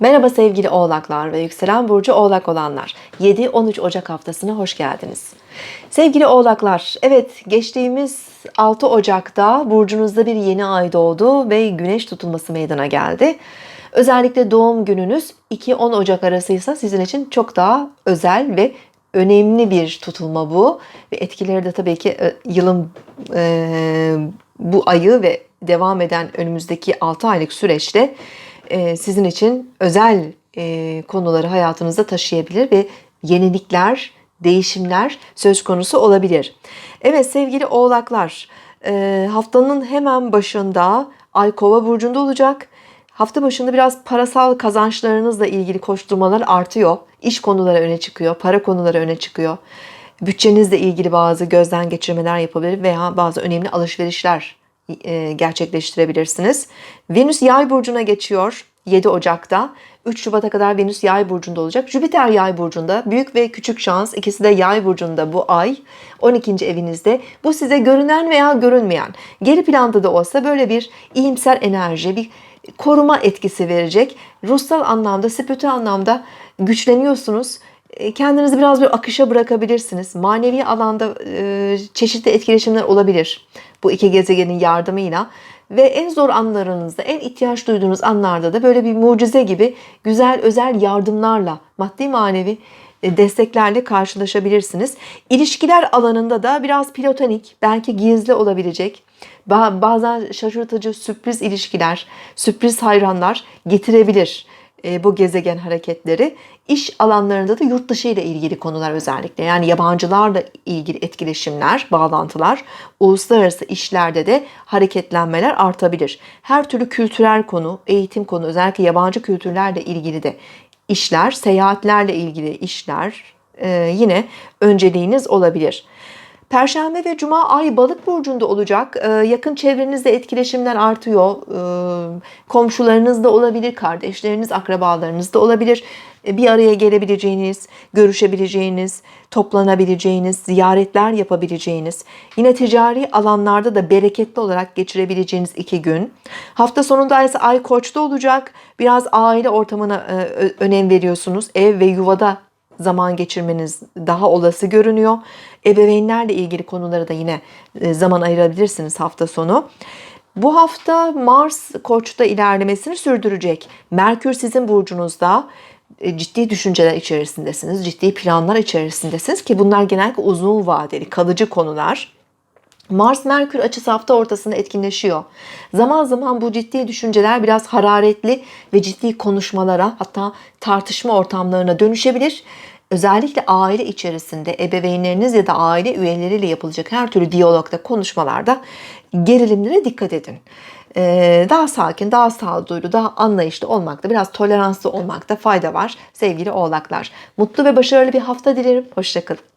Merhaba sevgili oğlaklar ve yükselen burcu oğlak olanlar. 7-13 Ocak haftasına hoş geldiniz. Sevgili oğlaklar, evet geçtiğimiz 6 Ocak'ta burcunuzda bir yeni ay doğdu ve güneş tutulması meydana geldi. Özellikle doğum gününüz 2-10 Ocak arasıysa sizin için çok daha özel ve önemli bir tutulma bu. Ve etkileri de tabii ki e, yılın e, bu ayı ve devam eden önümüzdeki 6 aylık süreçte e, sizin için özel e, konuları hayatınızda taşıyabilir ve yenilikler, değişimler söz konusu olabilir. Evet sevgili oğlaklar e, haftanın hemen başında Ay Kova burcunda olacak. Hafta başında biraz parasal kazançlarınızla ilgili koşturmalar artıyor. İş konuları öne çıkıyor, para konuları öne çıkıyor. Bütçenizle ilgili bazı gözden geçirmeler yapabilir veya bazı önemli alışverişler gerçekleştirebilirsiniz. Venüs Yay burcuna geçiyor 7 Ocak'ta. 3 Şubat'a kadar Venüs Yay burcunda olacak. Jüpiter Yay burcunda. Büyük ve küçük şans ikisi de Yay burcunda bu ay. 12. evinizde. Bu size görünen veya görünmeyen, geri planda da olsa böyle bir iyimser enerji, bir koruma etkisi verecek. Ruhsal anlamda, spiritüel anlamda güçleniyorsunuz e, kendinizi biraz bir akışa bırakabilirsiniz. Manevi alanda e, çeşitli etkileşimler olabilir bu iki gezegenin yardımıyla. Ve en zor anlarınızda, en ihtiyaç duyduğunuz anlarda da böyle bir mucize gibi güzel özel yardımlarla, maddi manevi e, desteklerle karşılaşabilirsiniz. İlişkiler alanında da biraz platonik, belki gizli olabilecek, bazen şaşırtıcı sürpriz ilişkiler, sürpriz hayranlar getirebilir bu gezegen hareketleri. İş alanlarında da yurt dışı ile ilgili konular özellikle yani yabancılarla ilgili etkileşimler, bağlantılar, uluslararası işlerde de hareketlenmeler artabilir. Her türlü kültürel konu, eğitim konu, özellikle yabancı kültürlerle ilgili de işler, seyahatlerle ilgili işler e, yine önceliğiniz olabilir. Perşembe ve Cuma ay balık burcunda olacak. Ee, yakın çevrenizde etkileşimler artıyor. Ee, komşularınız da olabilir, kardeşleriniz, akrabalarınız da olabilir. Ee, bir araya gelebileceğiniz, görüşebileceğiniz, toplanabileceğiniz, ziyaretler yapabileceğiniz, yine ticari alanlarda da bereketli olarak geçirebileceğiniz iki gün. Hafta sonunda ise ay koçta olacak. Biraz aile ortamına e, önem veriyorsunuz. Ev ve yuvada zaman geçirmeniz daha olası görünüyor. Ebeveynlerle ilgili konulara da yine e, zaman ayırabilirsiniz hafta sonu. Bu hafta Mars Koç'ta ilerlemesini sürdürecek. Merkür sizin burcunuzda e, ciddi düşünceler içerisindesiniz, ciddi planlar içerisindesiniz ki bunlar genellikle uzun vadeli, kalıcı konular. Mars Merkür açısı hafta ortasında etkinleşiyor. Zaman zaman bu ciddi düşünceler biraz hararetli ve ciddi konuşmalara hatta tartışma ortamlarına dönüşebilir. Özellikle aile içerisinde ebeveynleriniz ya da aile üyeleriyle yapılacak her türlü diyalogda, konuşmalarda gerilimlere dikkat edin. Ee, daha sakin, daha sağduyulu, daha anlayışlı olmakta, biraz toleranslı olmakta fayda var sevgili oğlaklar. Mutlu ve başarılı bir hafta dilerim. Hoşçakalın.